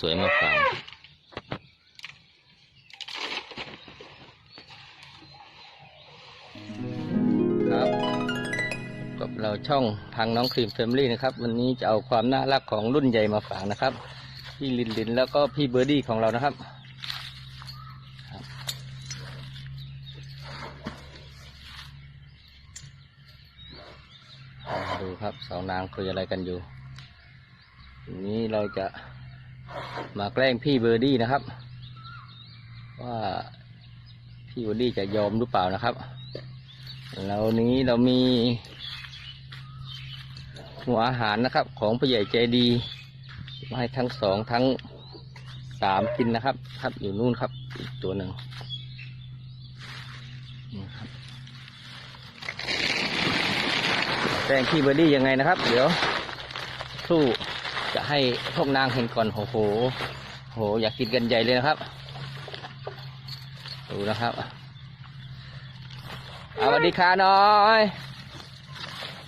สวยๆมาฝากครับกับเราช่องทางน้องครีมแฟมิลี่นะครับ วันนี้จะเอาความน่ารักของรุ่นใหญ่มาฝากนะครับ พี่ลินลินแล้วก็พี่เบอร์ดี้ของเรานะครับดูครับสองนางคุยอะไรกันอยู่ ทีนี้เราจะ มาแกล้งพี่เบอร์ดี้นะครับ ว่าพี่เบอร์ดี้จะยอมหรือเปล่านะครับ แล้วนี้เรามีหัวอาหารนะครับ ของผู้ใหญ่ใจดีมาให้ทั้งสองทั้งสามกินนะครับ ครับอยู่นู่นครับอีกตัวหนึ่งแกล้งพี่เบอร์ดี้ยังไงนะครับ เดี๋ยวครู่จะ ให้พวกนางเห็นก่อนโอ้โหโห อยากกินกันใหญ่เลยนะครับ ดูนะครับเอาสวัสดีค่ะน้อย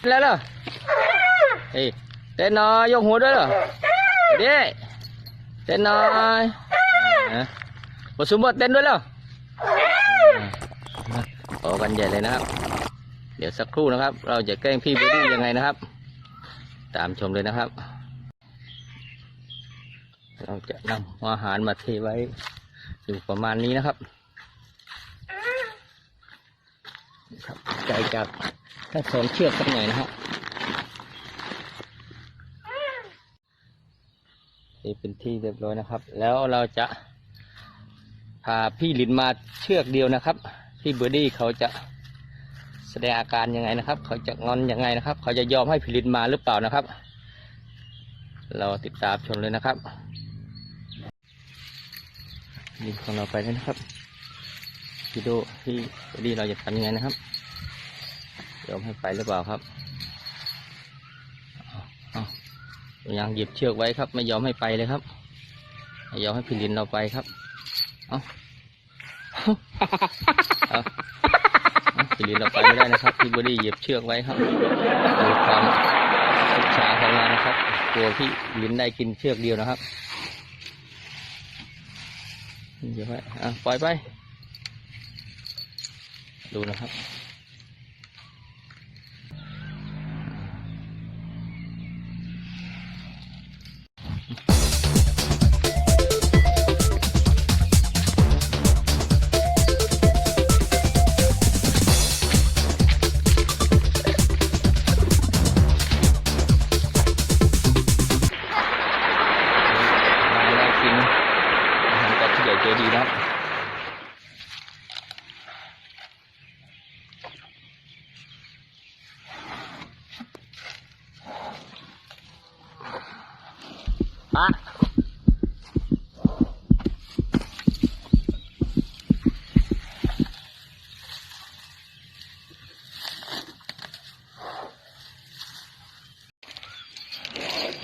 แล้วเหรอเฮ้ยเต้นน้อยยกหัวด้วยเหรอเด้เต้นน้อยนะบทสมบทเต้นด้วยเหรอโอ้กันใหญ่เลยนะครับ เดี๋ยวสักครู่นะครับ เราจะแกล้งพี่บอร์ดี้ยังไงนะครับ ตามชมเลยนะครับ เราจะนำอาหารมาเทไว้ อยู่ประมาณนี้นะครับครับไกลจากทั้งสองเชือกสักหน่อยนะครับนี่เป็นที่เรียบร้อยนะครับ แล้วเราจะพาพี่ลินมาเชือกเดียวนะครับ พี่เบอร์ดี้เขาจะแสดงอาการยังไงนะครับ เขาจะงอนยังไงนะครับ เขาจะยอมให้ผลิตมาหรือเปล่านะครับ เราติดตามชมเลยนะครับ ดินของเราไปแล้วนะครับพี่โดพี่ดีเราจะทำยังไงนะครับยอมให้ไปหรือเปล่าครับอาเอายังหยิบเชือกไว้ครับ ไม่ยอมให้ไปเลยครับไม่ยอมให้ผลิตเราไปครับ เอาเอาพี่ลินเราไปไม่ได้นะครับพี่บอดี้หยียบเชือกไว้ครับดูความศึกษาของเรานะครับกลัวพี่ลินได้กินเชือกเดียวนะครับ เดี๋ยวไปอะปล่อยไป ดูนะครับ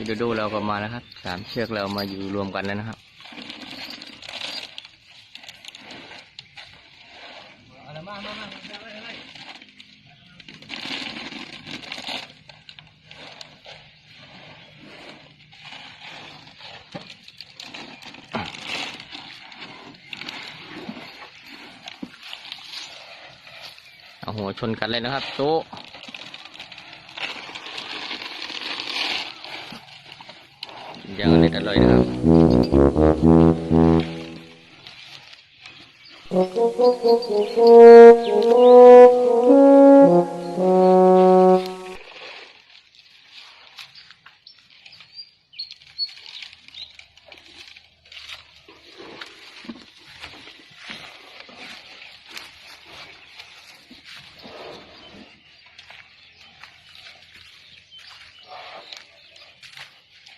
โดูดูเราก็มาแล้วครับสามเชือกเรามาอยู่รวมกันแล้วนะครับเอาหัวชนกันเลยนะครับ โต๊ะ อย่างอร่อยอร่อยนะครับ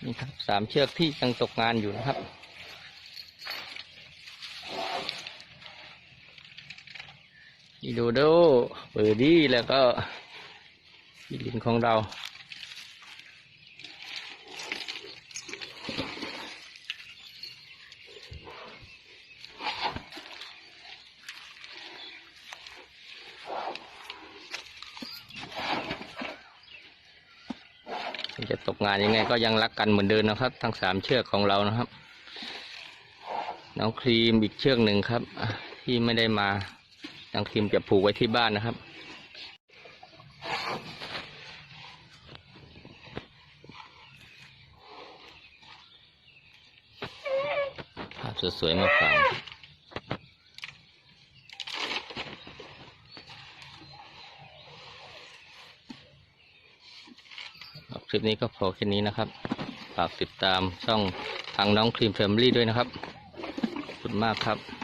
นี่ครับสามเชือกที่ยังตกงานอยู่นะครับ อีโดโดเบอร์ดี้แล้วก็พี่ลินของเรา จะตกงานยังไงก็ยังรักกันเหมือนเดิมนะครับ ทั้งสามเชือกของเรานะครับ น้องครีมอีกเชือกหนึ่งครับ ที่ไม่ได้มา น้องครีมจะผูกไว้ที่บ้านนะครับภาพสวยๆมาฝากครับ คลิปนี้ก็พอแค่นี้นะครับ ฝากติดตามช่องทางน้องครีมแฟมิลี่ด้วยนะครับขอบคุณมากครับ